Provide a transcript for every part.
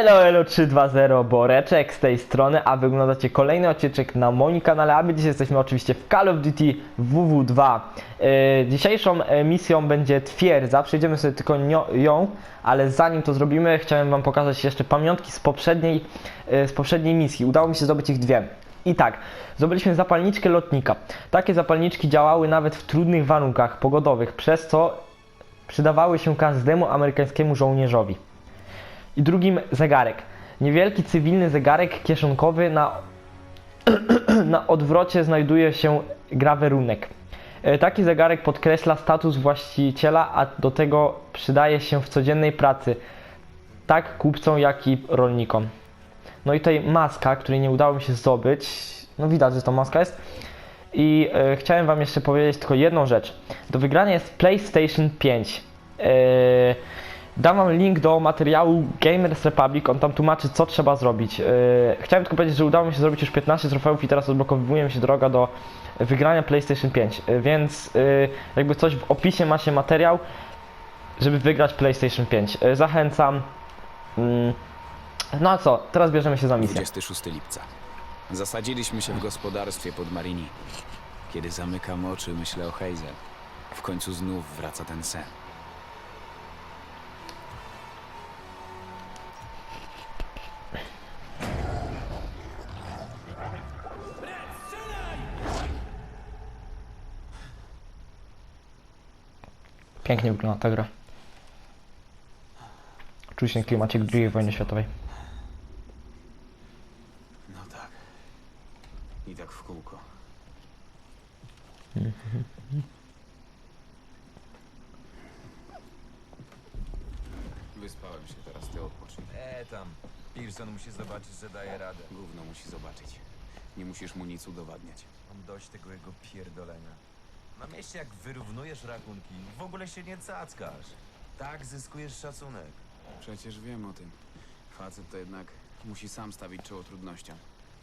Elo, elo 320, Boreczek z tej strony, a wyglądacie kolejny odcinek na moim kanale, a my dzisiaj jesteśmy oczywiście w Call of Duty WW2. Yy, dzisiejszą e, misją będzie twierdza, przejdziemy sobie tylko ją, ale zanim to zrobimy, chciałem wam pokazać jeszcze pamiątki z poprzedniej, e, z poprzedniej misji. Udało mi się zdobyć ich dwie. I tak, zdobyliśmy zapalniczkę lotnika. Takie zapalniczki działały nawet w trudnych warunkach pogodowych, przez co przydawały się każdemu amerykańskiemu żołnierzowi. I drugim zegarek. Niewielki cywilny zegarek kieszonkowy na, na odwrocie znajduje się grawerunek. E, Taki zegarek podkreśla status właściciela, a do tego przydaje się w codziennej pracy, tak kupcom, jak i rolnikom. No i tutaj maska, której nie udało mi się zdobyć. No widać, że to maska jest. I e, chciałem Wam jeszcze powiedzieć tylko jedną rzecz. Do wygrania jest PlayStation 5. E, dam Wam link do materiału Gamers Republic, on tam tłumaczy co trzeba zrobić. E, chciałem tylko powiedzieć, że udało mi się zrobić już 15 trofeów i teraz odblokowuje mi się droga do wygrania PlayStation 5. E, więc e, jakby coś w opisie macie materiał, żeby wygrać PlayStation 5. E, zachęcam. Mm, no a co, teraz bierzemy się za misję. 26 lipca. Zasadziliśmy się w gospodarstwie pod Marini. Kiedy zamykam oczy, myślę o Hazel. W końcu znów wraca ten sen. Pięknie wygląda ta gra. Czuł się klimacik II wojny światowej. No tak. I tak w kółko. Wyspałem się, teraz ty odpocznij. E tam. Pearson musi zobaczyć, że daje radę. Gówno musi zobaczyć. Nie musisz mu nic udowadniać. Mam dość tego jego pierdolenia. Na mieście jak wyrównujesz rachunki, w ogóle się nie cackasz. Tak zyskujesz szacunek. Przecież wiem o tym. Facet to jednak musi sam stawić czoło trudnościom.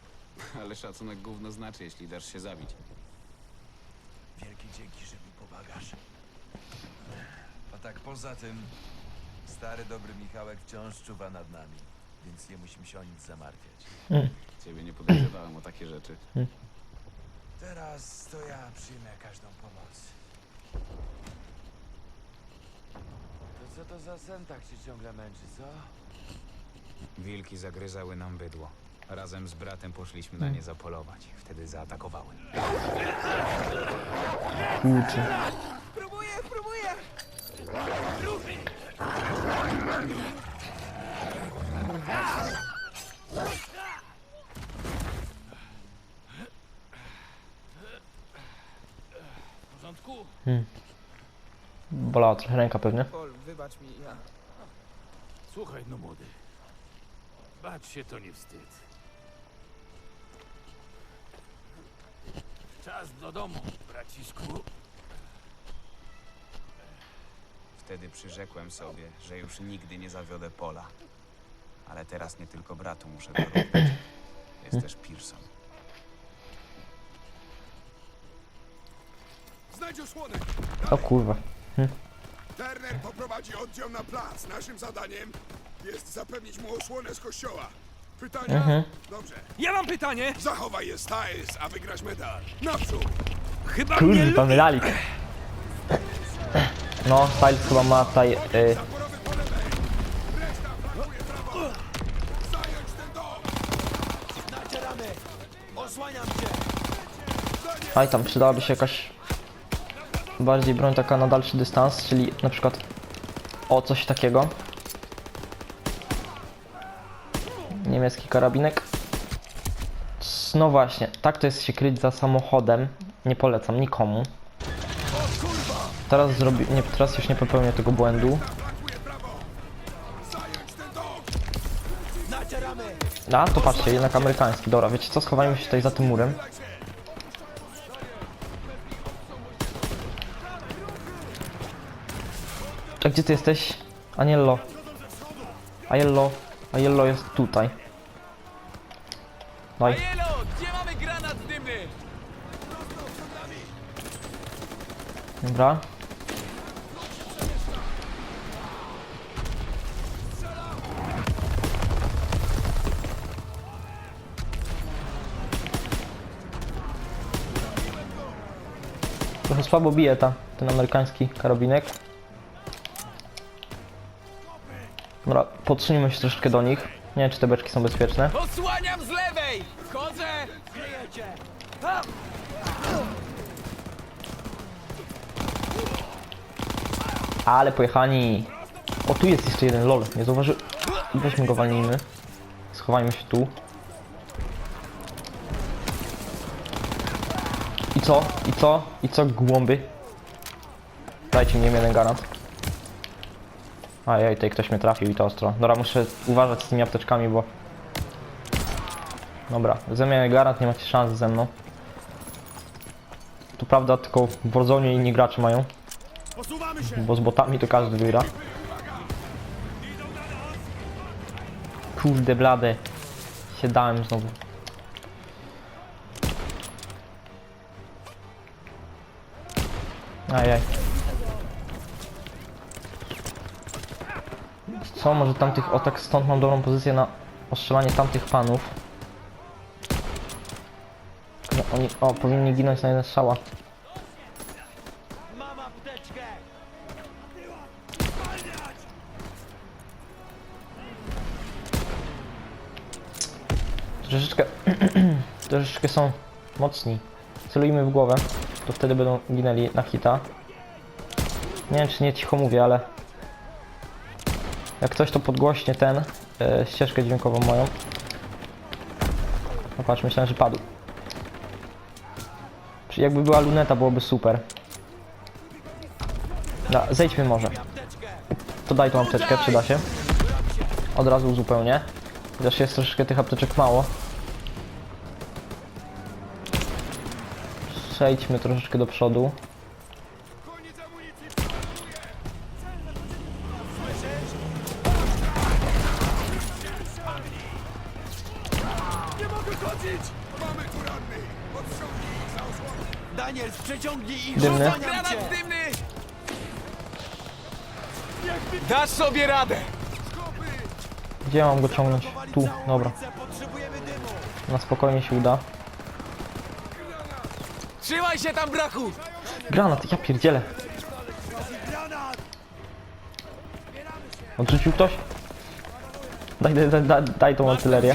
Ale szacunek gówno znaczy, jeśli dasz się zabić. Wielkie dzięki, że mi pomagasz. A tak poza tym, stary dobry Michałek wciąż czuwa nad nami, więc nie musimy się o nic zamartwiać. Ciebie nie podejrzewałem o takie rzeczy. Teraz to ja przyjmę każdą pomoc. To co to za sen tak się ciągle męczy, co? Wilki zagryzały nam bydło. Razem z bratem poszliśmy na nie zapolować. Wtedy zaatakowały. Kurczę. Próbuję, próbuję! Bolała trochę ręka pewnie. Pol, wybacz mi, ja... Słuchaj, no młody. Bać się to nie wstyd. Czas do domu, braciszku. Wtedy przyrzekłem sobie, że już nigdy nie zawiodę pola. Ale teraz nie tylko bratu muszę dorównać. Jest też Pearson. Znajdź osłonę! O kurwa. Turner poprowadzi oddział na plac. Naszym zadaniem jest zapewnić mu osłonę z kościoła. Pytania? Dobrze. Ja mam pytanie! Zachowaj je Styles, a wygrasz medal. Naprzód! Chyba mnie Kurwa, lubi... medalik. No, Styles chyba ma tutaj... Y, Zaporowy po lewej! Reszta flankuje prawo! Zająć ten dom! Nacieramy! Osłaniam cię! aj tam przydałaby się jakaś... Bardziej broń taka na dalszy dystans, czyli na przykład... O, coś takiego. Niemiecki karabinek. No właśnie, tak to jest się kryć za samochodem. Nie polecam nikomu. Teraz zrobi... Nie, teraz już nie popełnię tego błędu. A, to patrzcie, jednak amerykański. Dobra, wiecie co? Schowajmy się tutaj za tym murem. A gdzie ty jesteś? Aniello. Aniello. Aniello jest tutaj. Daj. Dobra. Trochę słabo bije ta, ten amerykański karabinek. Podsuńmy się troszeczkę do nich. Nie wiem, czy te beczki są bezpieczne. Osłaniam z lewej! Wchodzę! Ale pojechani. O, tu jest jeszcze jeden lol. Nie zauważy... Weźmy go, walnijmy. Schowajmy się tu. I co? I co? I co, głąby? Dajcie mi jeden garant. Ajaj, tutaj ktoś mnie trafił i to ostro. Dobra, muszę uważać z tymi apteczkami, bo... Dobra, zamiast garant, nie macie szans ze mną. Tu prawda, tylko w Warzone inni gracze mają. Bo z botami to każdy wygra. Kurde blade. Się dałem znowu. Ajaj. Co, może tamtych, o tak stąd mam dobrą pozycję na ostrzelanie tamtych panów. No, oni, o, powinni ginąć na jeden strzała. Troszeczkę, troszeczkę są mocni. Celujmy w głowę, to wtedy będą ginęli na hita. Nie wiem czy nie cicho mówię, ale jak coś to podgłośnie ten, e, ścieżkę dźwiękową moją. No patrz, myślałem, że padł. Czy jakby była luneta byłoby super. Da, zejdźmy może. To daj tą apteczkę, przyda się. Od razu uzupełnię. Chociaż jest troszeczkę tych apteczek mało. Przejdźmy troszeczkę do przodu. Sobie radę! Gdzie mam go ciągnąć? Tu, dobra. Na spokojnie się uda. Trzymaj się tam, brachu! Granat, ja pierdzielę. Odrzucił ktoś? Daj, daj, daj, daj, daj tą artylerię.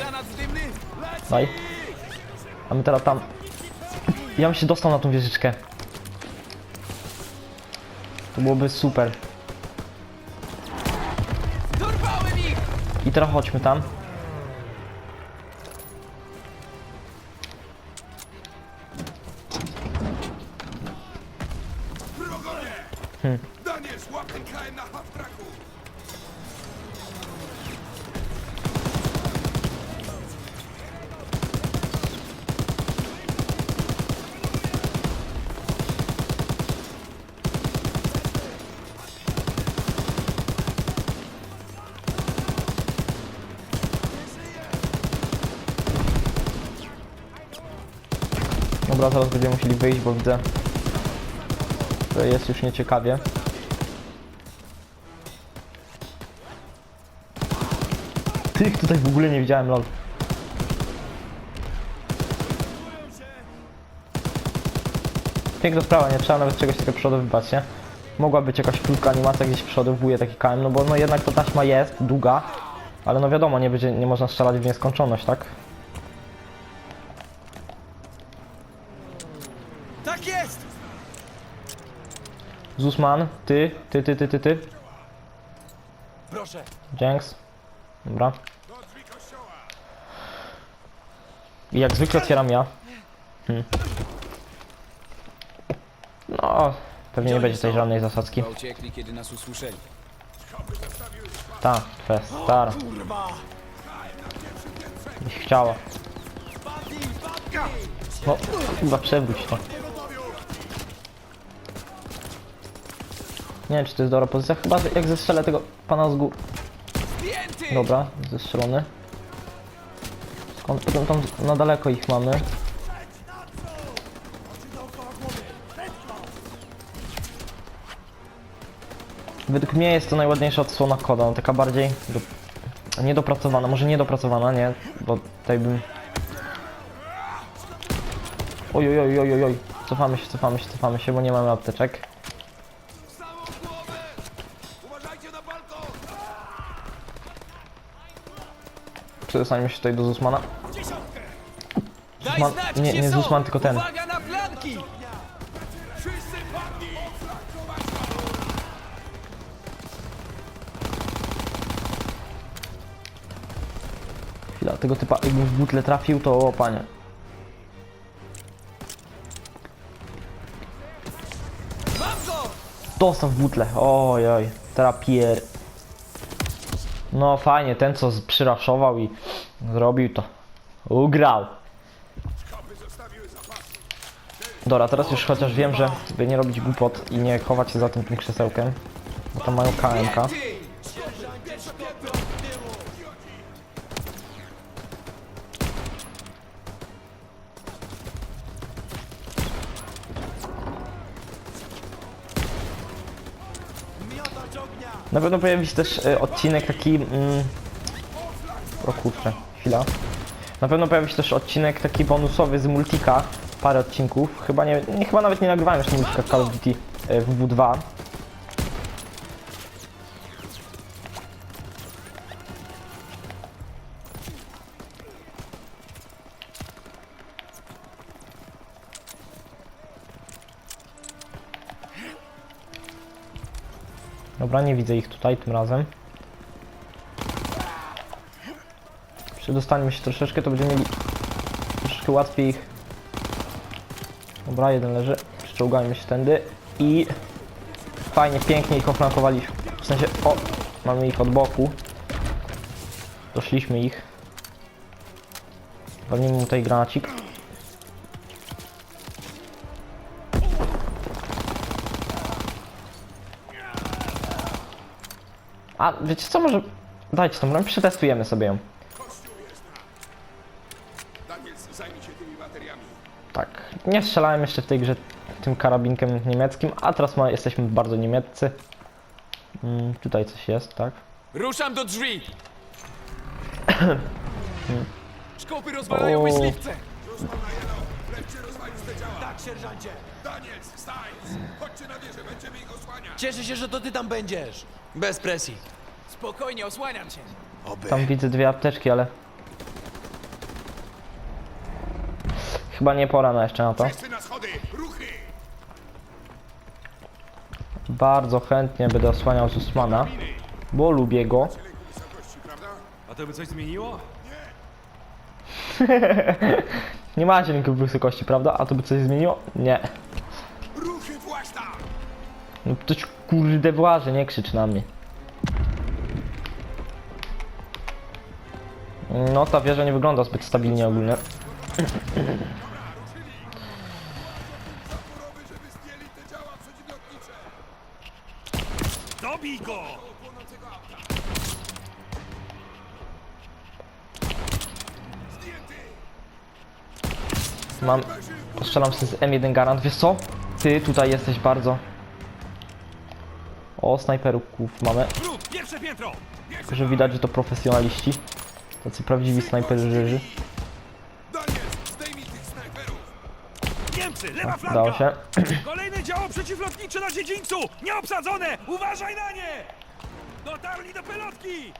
Daj. A my teraz tam... Ja bym się dostał na tą wieżyczkę. To byłoby super. Teraz chodźmy tam. Dobra, zaraz będziemy musieli wyjść, bo widzę, że jest już nieciekawie. Tych tutaj w ogóle nie widziałem, lol. Piękna sprawa, nie trzeba nawet czegoś takiego przodowywać, nie? Mogła być jakaś krótka animacja, gdzieś przodowuje taki KM, no bo no jednak ta taśma jest długa, ale no wiadomo, nie będzie, nie można strzelać w nieskończoność, tak? Tak jest! Zusman, ty, ty, ty, ty, ty, ty. Proszę! Jenks. Dobra. I jak zwykle otwieram ja. Hmm. No, pewnie nie będzie tutaj żadnej zasadzki. Uciekli, kiedy nas usłyszeli. Ta, twoja stara. Byś chciała. No, chyba przewróć to. Nie wiem, czy to jest dobra pozycja. Chyba jak zestrzelę tego pana z góry. Dobra, zestrzelony. Skąd tam, tam na daleko ich mamy? Według mnie jest to najładniejsza odsłona koda, no taka bardziej do, niedopracowana, może niedopracowana, nie, bo tutaj bym oj, oj, oj, oj, oj. Cofamy się, cofamy się, cofamy się, bo nie mamy apteczek. Przedostaniemy się tutaj do Zusmana. Zusman, nie, nie! Zusman, tylko ten. Chwila, tego typa, jakbym w butle trafił, to o panie. Dostał w butle, oj, oj, terapier. No fajnie, ten co przyraszował i zrobił to. Ugrał. Dobra, teraz już chociaż wiem, że by nie robić głupot i nie chować się za tym, tym krzesełkiem. Bo tam mają KMK. Na pewno pojawi się też e, odcinek taki... Mm, o kurczę, chwila. Na pewno pojawi się też odcinek taki bonusowy z Multika. Parę odcinków. Chyba nie, nie chyba nawet nie nagrywałem jeszcze Multika Call of Duty e, WW2. Dobra, nie widzę ich tutaj tym razem. Przedostańmy się troszeczkę, to będziemy mieli troszeczkę łatwiej ich. Dobra, jeden leży. Przyczołgajmy się tędy i fajnie, pięknie ich oflankowaliśmy. W sensie, o, mamy ich od boku. Doszliśmy ich. Walnijmy mu tutaj granacik. A wiecie co, może dajcie tą broń, przetestujemy sobie ją. Kościół jest na... Daniels, zajmij się tymi bateriami. Tak, nie strzelałem jeszcze w tej grze tym karabinkiem niemieckim, a teraz ma, jesteśmy bardzo niemieccy. Mm, tutaj coś jest, tak? Ruszam do drzwi! Szkopy rozwalają myśliwce! Tak, sierżancie. Daniels, Stiles, chodźcie na wieżę, będziemy ich osłaniać. Cieszę się, że to ty tam będziesz. Bez presji. Spokojnie, osłaniam cię! Tam widzę dwie apteczki, ale... Chyba nie pora na jeszcze na to. Wszyscy na schody, ruchy! Bardzo chętnie będę osłaniał Zusmana, bo lubię go. Tyle wysokości, prawda? A to by coś zmieniło? Nie macie linku wysokości, prawda? A to by coś zmieniło? Nie. Ruchy właśnie tam! No to ci kurde właże, nie krzycz na mnie. No ta wieża nie wygląda zbyt stabilnie ogólnie. Dobij go! Mam... Strzelam sobie z M1 Garant. Wiesz co? Ty tutaj jesteś bardzo... O, snajperów mamy. Tylko, że widać, że to profesjonaliści. Tacy prawdziwi snajperzy. Niemcy, lewa Udało się. Kolejne działo przeciwlotnicze na dziedzińcu! Nieobsadzone! Uważaj na nie! Dotarli do pelotki!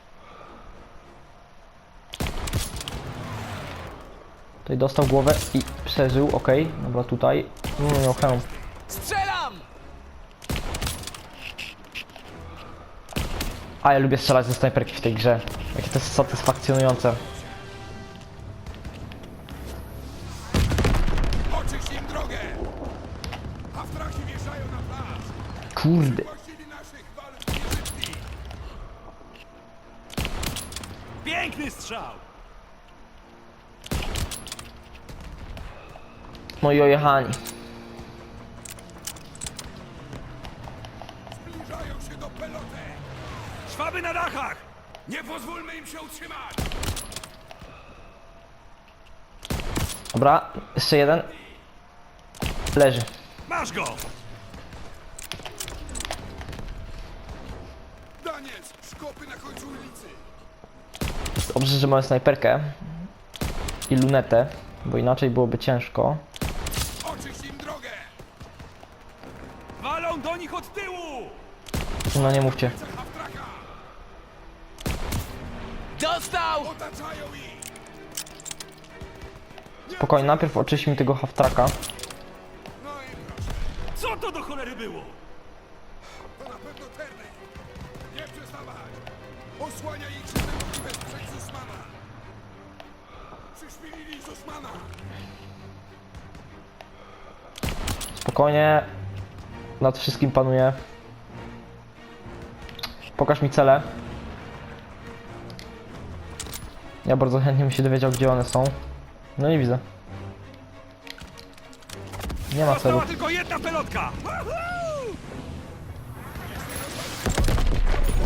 Tutaj dostał głowę i przeżył, okej. Dobra, tutaj. Mm, miał hełm. A ja lubię strzelać ze snajperki w tej grze. Jakie to jest satysfakcjonujące. Oczyść im drogę! A w trakcie wjeżdżają na plac! Kurde. Naszych! Piękny strzał! Moi ojechani. Zbliżają się do peloty! Szwaby na dachach! Nie pozwólmy im się utrzymać! Dobra, jeszcze jeden. Leży. Masz go! Daniels, szkopy na końcu ulicy! Dobrze, że mamy snajperkę. I lunetę, bo inaczej byłoby ciężko. drogę! Walą do nich od tyłu! No nie mówcie. Haftraka! Dostał! Spokojnie, najpierw oczyśćmy tego half-tracka. No i proszę, Co to do cholery było? to na pewno Turner! Nie przestawać! Osłania ich, żeby mogli wesprzeć Zusmana! Przyszpilili Zusmana! Spokojnie. Nad wszystkim panuje. Pokaż mi cele. Ja bardzo chętnie bym się dowiedział, gdzie one są. No nie widzę. Nie ma celu. Została tylko jedna pelotka!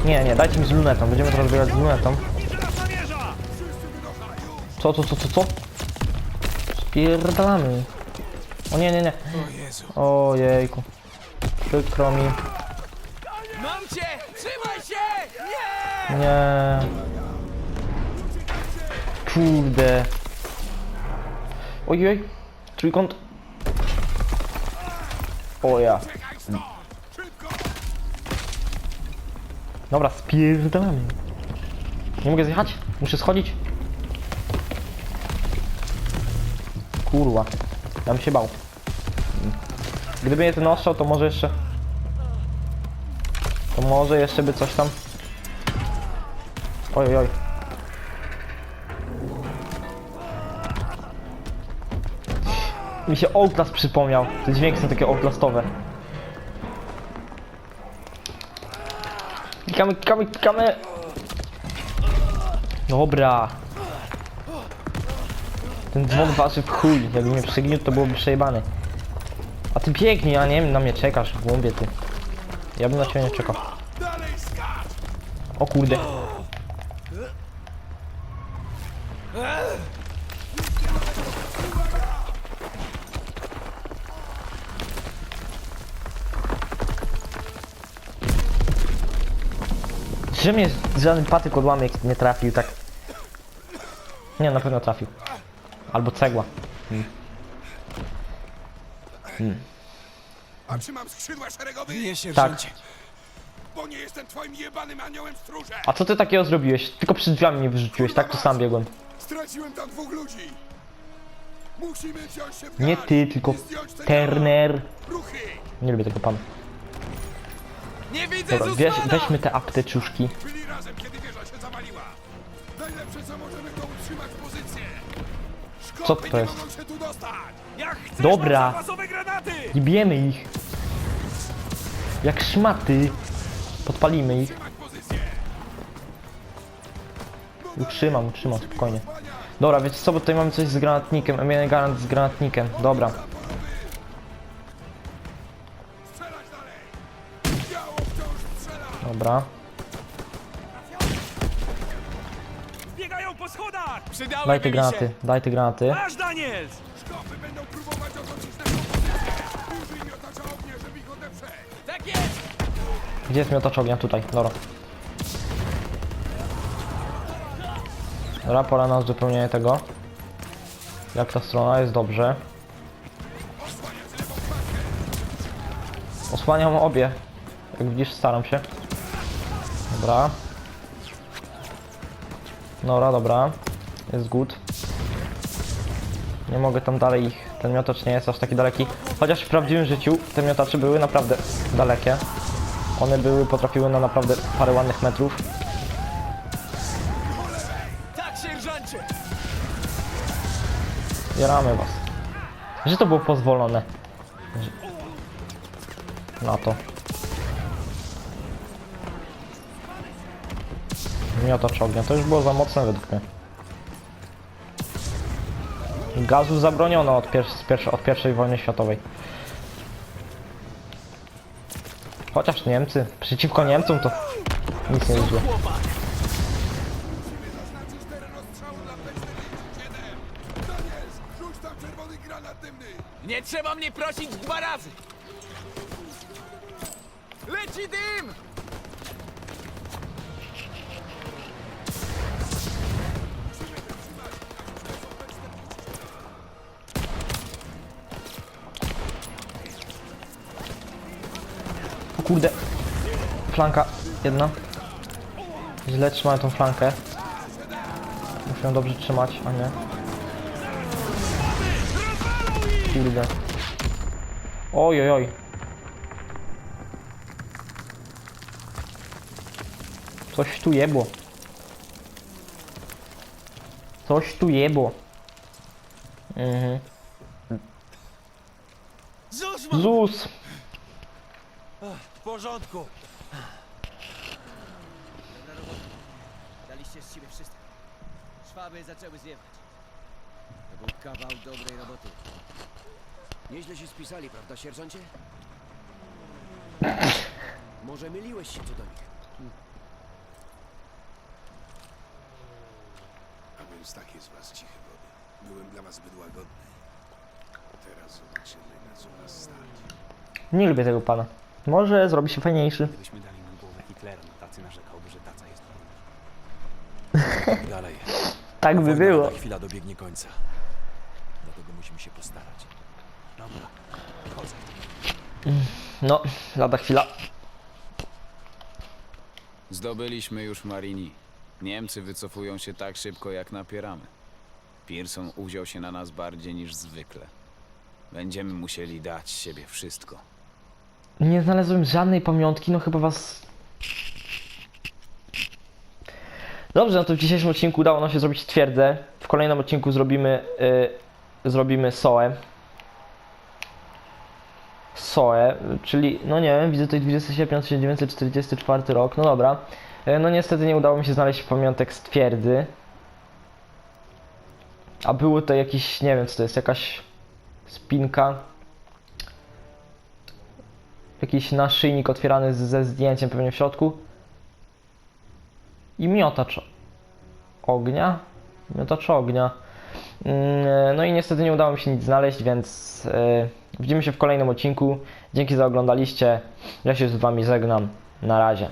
Nie, nie, dajcie mi z lunetą. Będziemy teraz biegać z lunetą. Co, co, co, co, co? Spierdalamy. O nie, nie, nie. O jejku. Przykro mi. Mam cię! Trzymaj się! Nie! Nie. Kurde. Ojej. Trójkąt. O ja. Dobra, spierdalamy. Nie mogę zjechać? Muszę schodzić? Kurwa. Ja bym się bał. Gdyby nie ten ostrzał, to może jeszcze... To może jeszcze by coś tam... Oj, oj, oj. Mi się Outlast przypomniał. Te dźwięki są takie Outlastowe. Klikamy, klikamy, klikamy. Dobra. Ten dzwon waży w chuj. Jakby mnie przegniótł, to byłoby przejebany. A ty biegnij, a nie na mnie czekasz w głąbie ty. Ja bym na ciebie nie czekał. O kurde. Że mnie żaden patyk odłamek nie trafił tak. Nie, na pewno trafił. Albo cegła. A czy mam skrzydła szeregowe? Nie, Tak. sierżancie. Bo nie jestem twoim jebanym aniołem stróżem! A co ty takiego zrobiłeś? Tylko przed drzwiami mnie wyrzuciłeś, tak to sam biegłem. Straciłem tam dwóch ludzi! Musimy wziąć się w Nie ty, tylko. Turner. Ruchy! Nie lubię tego pana. Nie widzę Dobra, weź, weźmy te apteczuszki. Byli razem, kiedy wieża się zawaliła. Najlepsze co możemy to utrzymać pozycję. Co to nie jest? mogą się tu dostać. Jak chcesz, Dobra. mam zapasowe granaty! Gibiemy ich. Jak szmaty. Podpalimy ich. Trzymać pozycję. Utrzymam, utrzymam, spokojnie. Dobra, wiecie co, bo tutaj mamy coś z granatnikiem. M1 granat z granatnikiem. Dobra. Dobra. Biegają po schodach! Daj te granaty, się. daj te granaty. Daniels! Szkopy będą próbować otoczyć naszą pozycję. Użyj miotacza ognia, żeby ich odeprzeć. Tak jest! Gdzie jest miotacz ognia? Tutaj, dobra. Dobra, pora na uzupełnienie tego. Jak ta strona jest dobrze. Osłaniam obie. Jak widzisz, staram się. Dobra. Dobra, dobra. Jest good. Nie mogę tam dalej ich. Ten miotacz nie jest aż taki daleki. Chociaż w prawdziwym życiu te miotacze były naprawdę dalekie. One były, potrafiły na naprawdę parę ładnych metrów. Tak! Jaramy was. Że to było pozwolone. Na to. Miotacz ognia. To już było za mocne według mnie. Gazu zabroniono od, pier pierwsze, od pierwszej wojny światowej. Chociaż Niemcy, przeciwko Niemcom to nic nie idzie. Chłopak! Musimy zaznaczyć teren ostrzału dla P-47. Daniels, rzuć tam czerwony granat dymny. Nie trzeba mnie prosić dwa razy! Leci dym! Kurde. Flanka jedna. Źle trzymałem tą flankę. Muszę ją dobrze trzymać, a nie. Kurde. Oj, oj, oj. Coś tu jebło. Coś tu jebło. Mhm. Zus, mam! Zus! W porządku. Daliście z siebie wszystko. Szwaby zaczęły zwiewać. To był kawał dobrej roboty. Nieźle się spisali, prawda, sierżancie? Może myliłeś się co do nich? A więc tak jest was cichy wody. Byłem dla was zbyt łagodny. Teraz zobaczymy, na co was stać. Nie lubię tego pana. Może zrobi się fajniejszy. Gdybyśmy dali mu głowę Hitlera, tacy narzekałby, że taca jest Dalej. Tak by było. chwila dobiegnie końca. Dlatego musimy się postarać. Dobra, chodzę. No, lada chwila. Zdobyliśmy już Marini. Niemcy wycofują się tak szybko, jak napieramy. Pearson uwziął się na nas bardziej niż zwykle. Będziemy musieli dać siebie wszystko. Nie znalazłem żadnej pamiątki, no chyba was... Dobrze, no to w dzisiejszym odcinku udało nam się zrobić twierdzę. W kolejnym odcinku zrobimy... y, zrobimy Soę. Soę, czyli, no nie wiem, widzę tutaj 20 sierpnia 1944 rok, no dobra. Y, No niestety nie udało mi się znaleźć pamiątek z twierdzy. A było to jakiś, nie wiem co to jest, jakaś spinka. Jakiś naszyjnik otwierany ze zdjęciem pewnie w środku. I miotacz ognia. Miotacz ognia. Mm, No i niestety nie udało mi się nic znaleźć, więc yy, widzimy się w kolejnym odcinku. Dzięki za oglądaliście. Ja się z wami żegnam. Na razie.